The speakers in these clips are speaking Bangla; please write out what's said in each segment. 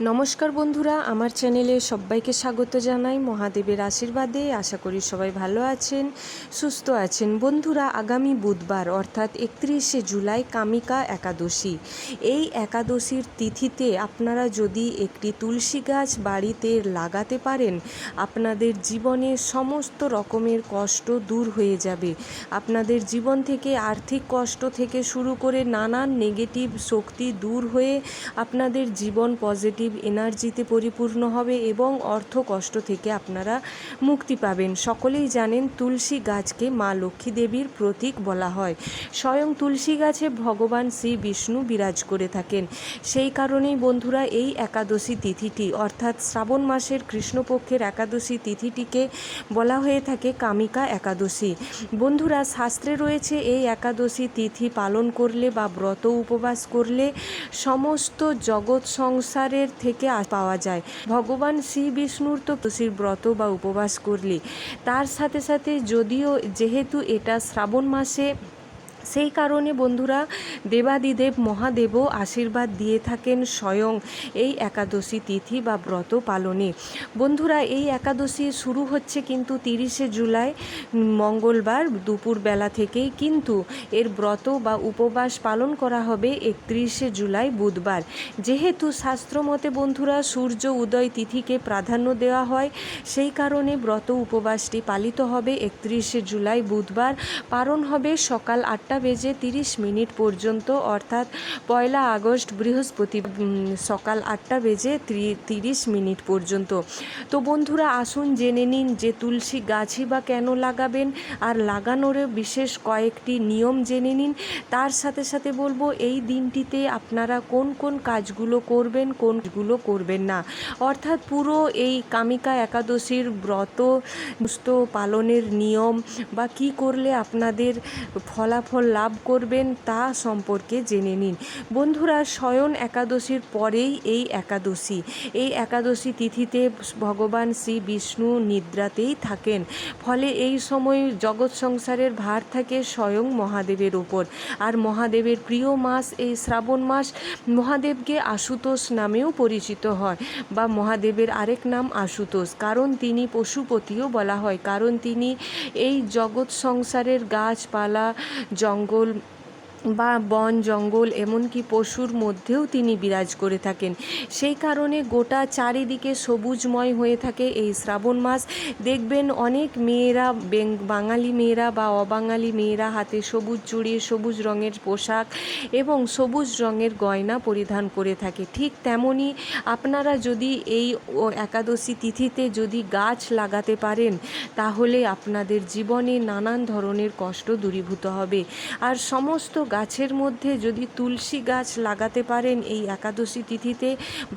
নমস্কার বন্ধুরা, আমার চ্যানেলে সবাইকে স্বাগত জানাই। মহাদেবের আশীর্বাদে আশা করি সবাই ভালো আছেন, সুস্থ আছেন। বন্ধুরা, আগামী বুধবার, অর্থাৎ একত্রিশে জুলাই, কামিকা একাদশী। এই একাদশীর তিথিতে আপনারা যদি একটি তুলসী গাছ বাড়িতে লাগাতে পারেন, আপনাদের জীবনে সমস্ত রকমের কষ্ট দূর হয়ে যাবে। আপনাদের জীবন থেকে, আর্থিক কষ্ট থেকে শুরু করে নানান নেগেটিভ শক্তি দূর হয়ে আপনাদের জীবন পজিটিভ এনার্জিতে পরিপূর্ণ হবে এবং অর্থ কষ্ট থেকে আপনারা মুক্তি পাবেন। সকলেই জানেন তুলসী গাছকে মা লক্ষ্মী দেবীর প্রতীক বলা হয়। স্বয়ং তুলসী গাছে ভগবান শ্রী বিষ্ণু বিরাজ করে থাকেন। সেই কারণেই বন্ধুরা এই একাদশী তিথিটি, অর্থাৎ শ্রাবণ মাসের কৃষ্ণপক্ষের একাদশী তিথিটিকে বলা হয়ে থাকে কামিকা একাদশী। বন্ধুরা, শাস্ত্রে রয়েছে এই একাদশী তিথি পালন করলে বা ব্রত উপবাস করলে সমস্ত জগৎ সংসারের থেকে পাওয়া যায়। ভগবান শ্রী বিষ্ণুর তো শ্রী ব্রত বা উপবাস করলে। তার সাথে সাথে যদিও যেহেতু এটা শ্রাবণ মাসে সেই কারণে বন্ধুরা দেবাদিদেব মহাদেবও আশীর্বাদ দিয়ে থাকেন স্বয়ং এই একাদশী তিথি বা ব্রত পালনে। বন্ধুরা, এই একাদশী শুরু হচ্ছে কিন্তু তিরিশে জুলাই, মঙ্গলবার দুপুরবেলা থেকেই। কিন্তু এর ব্রত বা উপবাস পালন করা হবে একত্রিশে জুলাই, বুধবার। যেহেতু শাস্ত্রমতে বন্ধুরা সূর্য উদয় তিথিকে প্রাধান্য দেওয়া হয়, সেই কারণে ব্রত উপবাসটি পালিত হবে একত্রিশে জুলাই, বুধবার। পালন হবে সকাল আটটা বেজে তিরিশ মিনিট পর্যন্ত, অর্থাৎ পয়লা আগস্ট বৃহস্পতি সকাল আটটা বেজে ত্রি- তিরিশ মিনিট পর্যন্ত। তো বন্ধুরা, আসুন জেনে নিন যে তুলসী গাছই বা কেন লাগাবেন, আর লাগানোর বিশেষ কয়েকটি নিয়ম জেনে নিন। তার সাথে সাথে বলব, এই দিনটিতে আপনারা কোন কোন কাজগুলো করবেন কোনগুলো করবেন না। অর্থাৎ পুরো এই কামিকা একাদশীর ব্রত পালনের নিয়ম বা কি করলে আপনাদের ফলাফল লাভ করবেন তা সম্পর্কে জেনে নিন। বন্ধুরা শয়ন একাদশীর পরেই এই একাদশী। এই একাদশী তিথিতে ভগবান শ্রী বিষ্ণু নিদ্রাতেই থাকেন। ফলে এই সময় জগৎ সংসারের ভার থাকে স্বয়ং মহাদেবের ওপর আর মহাদেবের প্রিয় মাস এই শ্রাবণ মাস মহাদেবকে আশুতোষ নামেও পরিচিত হয় বা মহাদেবের আরেক নাম আশুতোষ। কারণ তিনি পশুপতিও বলা হয়। কারণ তিনি এই জগৎ সংসারের গাছপালা জঙ্গল বা বন, জঙ্গল, এমনকি পশুর মধ্যেও তিনি বিরাজ করে থাকেন। সেই কারণে গোটা চারিদিকে সবুজময় হয়ে থাকে এই শ্রাবণ মাস। দেখবেন অনেক মেয়েরা বাঙালি মেয়েরা বা অবাঙালি মেয়েরা হাতে সবুজ চুড়ি, সবুজ রঙের পোশাক এবং সবুজ রঙের গয়না পরিধান করে থাকে। ঠিক তেমনই আপনারা যদি এই একাদশী তিথিতে যদি গাছ লাগাতে পারেন, তাহলে আপনাদের জীবনে নানান ধরনের কষ্ট দূরীভূত হবে। আর সমস্ত গাছের মধ্যে যদি তুলসী গাছ লাগাতে পারেন এই একাদশী তিথিতে,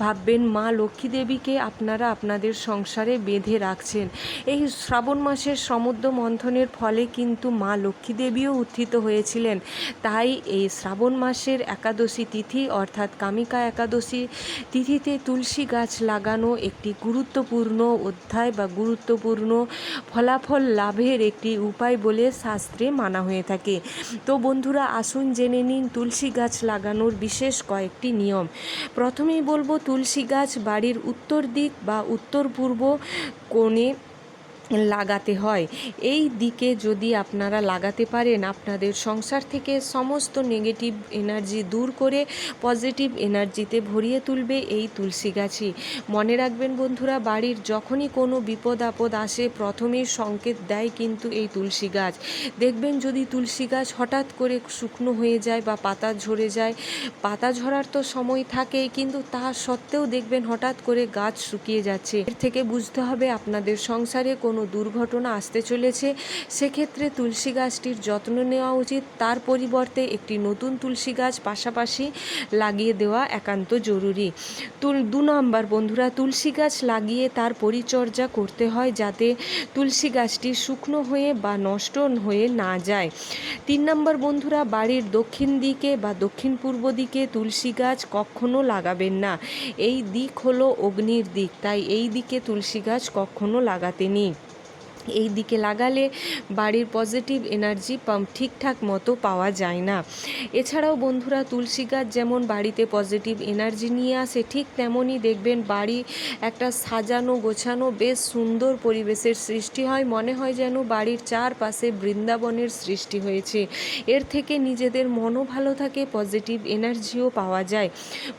ভাববেন মা লক্ষ্মী দেবীকে আপনারা আপনাদের সংসারে বেঁধে রাখছেন। এই শ্রাবণ মাসের সমুদ্র মন্থনের ফলে কিন্তু মা লক্ষ্মী দেবীও উত্থিত হয়েছিলেন। তাই এই শ্রাবণ মাসের একাদশী তিথি অর্থাৎ কামিকা একাদশী তিথিতে তুলসী গাছ লাগানো একটি গুরুত্বপূর্ণ অধ্যায় বা গুরুত্বপূর্ণ ফলাফল লাভের একটি উপায় বলে শাস্ত্রে মানা হয়ে থাকে। তো বন্ধুরা, আসুন জেনে নিন তুলসী গাছ লাগানোর বিশেষ কয়েকটি নিয়ম। প্রথমেই বলব, তুলসী গাছ বাড়ির উত্তর দিক বা উত্তর পূর্ব কোণে লাগাতে হয়। এই দিকে যদি আপনারা লাগাতে পারেন, আপনাদের সংসার থেকে সমস্ত নেগেটিভ এনার্জি দূর করে পজিটিভ এনার্জিতে ভরিয়ে তুলবে এই তুলসী গাছই। মনে রাখবেন বন্ধুরা, বাড়ির যখনই কোনো বিপদ আপদ আসে, প্রথমেই সংকেত দেয় কিন্তু এই তুলসী গাছ। দেখবেন যদি তুলসী গাছ হঠাৎ করে শুকনো হয়ে যায় বা পাতা ঝরে যায়, পাতা ঝরার তো সময় থাকেই, কিন্তু তা সত্ত্বেও দেখবেন হঠাৎ করে গাছ শুকিয়ে যাচ্ছে। এর থেকে বুঝতে হবে আপনাদের সংসারে কোনো দুর্ঘটনা আসতে চলেছে, সেক্ষেত্রে তুলসী গাছটির যত্ন নেওয়া উচিত। তার পরিবর্তে একটি নতুন তুলসী গাছ পাশাপাশি লাগিয়ে দেওয়া একান্ত জরুরি। তুল, দু নম্বর বন্ধুরা, তুলসী গাছ লাগিয়ে তার পরিচর্যা করতে হয় যাতে তুলসী গাছটি শুকনো হয়ে বা নষ্ট হয়ে না যায়। তিন নম্বর বন্ধুরা, বাড়ির দক্ষিণ দিকে বা দক্ষিণ পূর্ব দিকে তুলসী গাছ কখনো লাগাবেন না। এই দিক হলো অগ্নির দিক, তাই এই দিকে তুলসী গাছ কখনো লাগাতে নেই। এই দিকে লাগালে বাড়ির পজিটিভ এনার্জি পাম্প ঠিকঠাক মতো পাওয়া যায় না। এছাড়াও বন্ধুরা, তুলসী গাছ যেমন বাড়িতে পজিটিভ এনার্জি নিয়ে আসে, ঠিক তেমনই দেখবেন বাড়ি একটা সাজানো, গোছানো বেশ সুন্দর পরিবেশের সৃষ্টি হয়। মনে হয় যেন বাড়ির চারপাশে বৃন্দাবনের সৃষ্টি হয়েছে। এর থেকে নিজেদের মনও ভালো থাকে, পজিটিভ এনার্জিও পাওয়া যায়।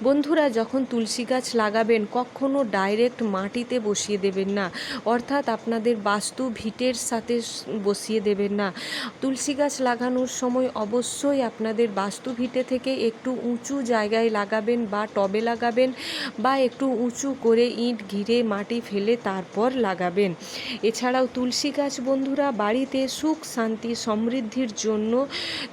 বন্ধুরা, যখন তুলসী গাছ লাগাবেন, কখনো ডাইরেক্ট মাটিতে বসিয়ে দেবেন না। অর্থাৎ আপনাদের বাস্তু ভিটের সাথে বসিয়ে দেবেন না। তুলসী গাছ লাগানোর সময় অবশ্যই আপনাদের বাস্তু ভিটে থেকে একটু উঁচু জায়গায় লাগাবেন বা টবে লাগাবেন বা একটু উঁচু করে ইট ঘিরে মাটি ফেলে তারপর লাগাবেন। এছাড়াও তুলসী গাছ বন্ধুরা, বাড়িতে সুখ, শান্তি, সমৃদ্ধির জন্য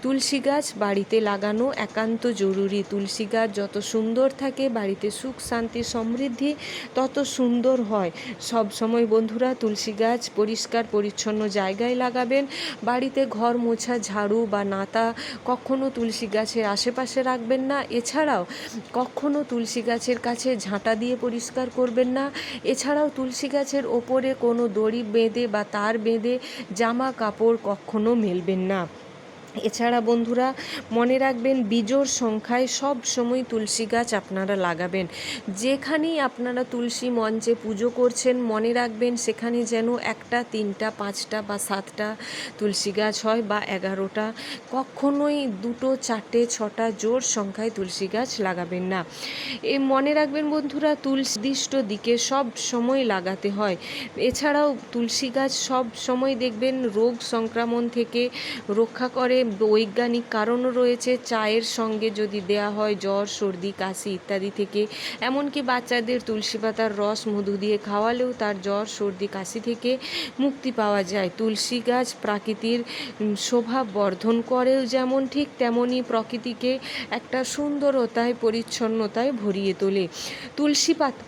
তুলসী গাছ বাড়িতে লাগানো একান্ত জরুরি। তুলসী গাছ যত সুন্দর থাকে, বাড়িতে সুখ, শান্তি, সমৃদ্ধি তত সুন্দর হয়। সব সময় বন্ধুরা, তুলসী গাছ পরিষ্কার পরিচ্ছন্ন জায়গায় লাগাবেন। বাড়িতে ঘর মোছা, ঝাড়ু বা নাতা কখনো তুলসী গাছের আশেপাশে রাখবেন না। এছাড়াও কখনো তুলসী গাছের কাছে ঝাঁটা দিয়ে পরিষ্কার করবেন না। এছাড়াও তুলসী গাছের ওপরে কোনো দড়ি বেঁধে বা তার বেঁধে জামা কাপড় কখনো মেলবেন না। এছাড়া বন্ধুরা, মনে রাখবেন বিজোড় সংখ্যায় সব সময় তুলসী গাছ আপনারা লাগাবেন। যেখানেই আপনারা তুলসী মঞ্চে পুজো করছেন, মনে রাখবেন সেখানে যেন একটা, তিনটা, পাঁচটা বা সাতটা তুলসী গাছ হয় বা এগারোটা। কখনোই দুটো, চারটে, ছটা জোর সংখ্যায় তুলসী গাছ লাগাবেন না। এ মনে রাখবেন বন্ধুরা তুলসিদিষ্ট দিকে সব সময় লাগাতে হয়। এছাড়াও তুলসী গাছ সব সময় দেখবেন রোগ সংক্রমণ থেকে রক্ষা করে বৈজ্ঞানিক কারণও রয়েছে, চায়ের সঙ্গে যদি দেয়া হয় জ্বর, সর্দি, কাশি ইত্যাদি থেকে। এমনকি বাচ্চাদের তুলসী পাতার রস, মধু দিয়ে খাওয়ালেও তার জ্বর, সর্দি, কাশি থেকে মুক্তি পাওয়া যায়। তুলসী গাছ প্রাকৃতির শোভা বর্ধন করেও যেমন, ঠিক তেমনই প্রকৃতিকে একটা সুন্দরতায়, পরিচ্ছন্নতায় ভরিয়ে তোলে। তুলসী পাতা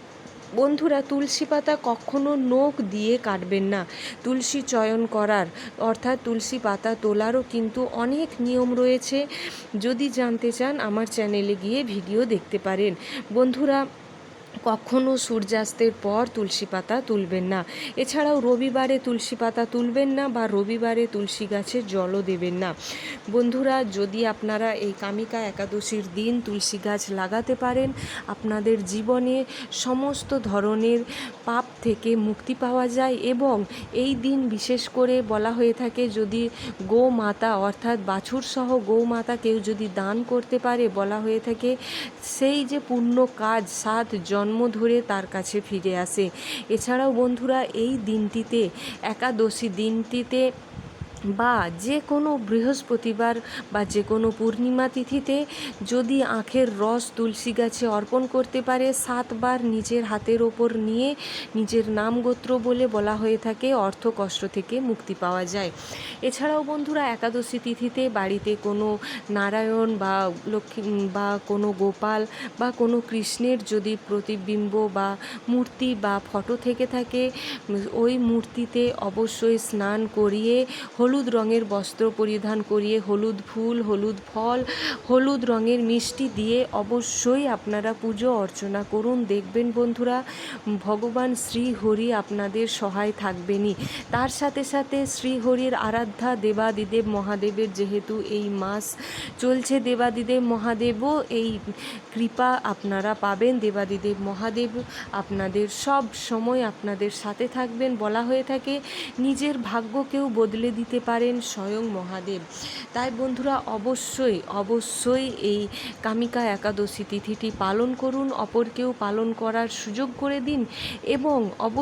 বন্ধুরা, তুলসী পাতা কখনো নখ দিয়ে কাটবেন না। তুলসী চয়ন করার, অর্থাৎ তুলসী পাতা তোলারও কিন্তু অনেক নিয়ম রয়েছে। যদি জানতে চান, আমার চ্যানেলে গিয়ে ভিডিও দেখতে পারেন। বন্ধুরা কখনো সূর্যাস্তের পর তুলসী পাতা তুলবেন না। এছাড়াও রবিবারে তুলসী পাতা তুলবেন না বা রবিবারে তুলসী গাছে জলও দেবেন না। বন্ধুরা, যদি আপনারা এই কামিকা একাদশীর দিন তুলসী গাছ লাগাতে পারেন, আপনাদের জীবনে সমস্ত ধরনের পাপ থেকে মুক্তি পাওয়া যায় এবং এই দিন বিশেষ করে বলা হয়ে থাকে যদি গো মাতা অর্থাৎ বাছুর সহ মাতা কেউ যদি দান করতে পারে, বলা হয়ে থাকে সেই যে পুণ্য কাজ সাত জন্ম ধরে তার কাছে ফিরে আসে। এছাড়াও বন্ধুরা এই দিনটিতে একাদশী দিনটিতে বা যে কোনো বৃহস্পতিবার বা যে কোনো পূর্ণিমা তিথিতে যদি আখের রস তুলসী গাছে অর্পণ করতে পারে, সাতবার নিজের হাতের ওপর নিয়ে নিজের নাম গোত্র বলে বলা হয়ে থাকে, অর্থ কষ্ট থেকে মুক্তি পাওয়া যায়। এছাড়াও বন্ধুরা, একাদশী তিথিতে বাড়িতে কোনো নারায়ণ বা লক্ষ্মী বা কোনো গোপাল বা কোনো কৃষ্ণের যদি প্রতিবিম্ব বা মূর্তি বা ফটো থেকে থাকে ওই মূর্তিতে অবশ্যই স্নান করিয়ে হলুদ রঙের বস্ত্র পরিধান করিয়ে হলুদ ফুল, হলুদ ফল, হলুদ রঙের মিষ্টি দিয়ে অবশ্যই আপনারা পুজো অর্চনা করুন। দেখবেন বন্ধুরা, ভগবান শ্রীহরি আপনাদের সহায় থাকবেনই। তার সাথে সাথে শ্রীহরির আরাধ্যা দেবাদিদেব মহাদেবের যেহেতু এই মাস চলছে, দেবাদিদেব মহাদেবও এই কৃপা আপনারা পাবেন। দেবাদিদেব মহাদেব আপনাদের সব সময় আপনাদের সাথে থাকবেন বলা হয়ে থাকে। নিজের ভাগ্যকেও বদলে দিতে পারেন স্বয়ং মহাদেব। তাই বন্ধুরা, অবশ্যই অবশ্যই এই কামিকা একাদশী তিথিটি পালন করুন, অপরকেও পালন করার সুযোগ করে দিন এবং অব